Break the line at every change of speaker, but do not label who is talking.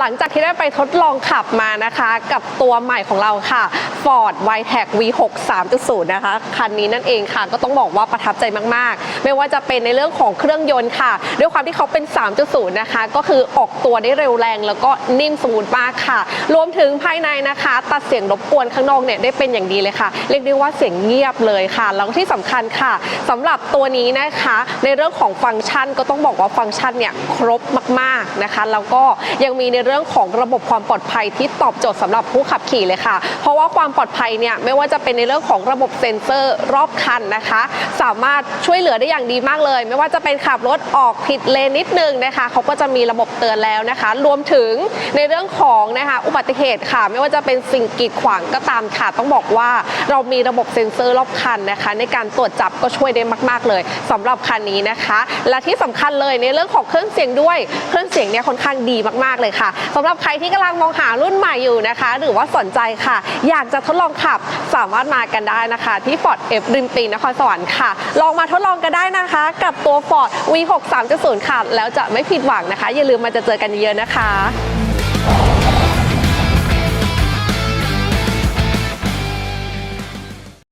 หลังจากที่ได้ไปทดลองขับมานะคะ กับตัวใหม่ของเราค่ะ Ford w i t e c V6 3.0 นะคะ คันนี้นั่นเองค่ะ ก็ต้องบอกว่าประทับใจมากๆ ไม่ว่าจะเป็นในเรื่องของเครื่องยนต์ค่ะ ด้วยความที่เขาเป็น 3.0 นะคะ ก็คือออกตัวได้เร็วแรง แล้วก็นิ่มสมูทมากค่ะ รวมถึงภายในนะคะ ตัดเสียงรบกวนข้างนอกเนี่ยได้เป็นอย่างดีเลยค่ะ เรียกได้ว่าเสียงเงียบเลยค่ะ แล้วที่สำคัญค่ะสำหรับตัวนี้นะคะ ในเรื่องของฟังก์ชันก็ต้องบอกว่าฟังก์ชันเนี่ยครบมากๆนะคะ แล้วก็ยังมีในเรื่องของระบบความปลอดภัยที่ตอบโจทย์สำหรับผู้ขับขี่เลยค่ะ เพราะว่าความปลอดภัยเนี่ยไม่ว่าจะเป็นในเรื่องของระบบเซ็นเซอร์รอบคันนะคะ สามารถช่วยเหลือได้อย่างดีมากเลย ไม่ว่าจะเป็นขับรถออกผิดเลนนิดนึงนะคะเขาก็จะมีระบบเตือนแล้วนะคะ รวมถึงในเรื่องของนะคะอุบัติเหตุค่ะ ไม่ว่าจะเป็นสิ่งกีดขวางก็ตามค่ะ ต้องบอกว่าเรามีระบบเซ็นเซอร์รอบคันนะคะ ในการตรวจจับก็ช่วยได้มาก ๆ เลยสำหรับคันนี้นะคะ และที่สำคัญเลยในเรื่องของเครื่องเสียงด้วย เครื่องเสียงเนี่ยค่อนข้างดีมากๆเลยค่ะสำหรับใครที่กำลังมองหารุ่นใหม่อยู่นะคะ หรือว่าสนใจค่ะ อยากจะทดลองขับสามารถมากันได้นะคะ ที่ Ford F ริมปีนครสวรรค์ค่ะ ลองมาทดลองกันได้นะคะ กับตัว Ford V6 3.0 ค่ะ แล้วจะไม่ผิดหวังนะคะ อย่าลืมมาจะเจอกันเยอะๆนะคะ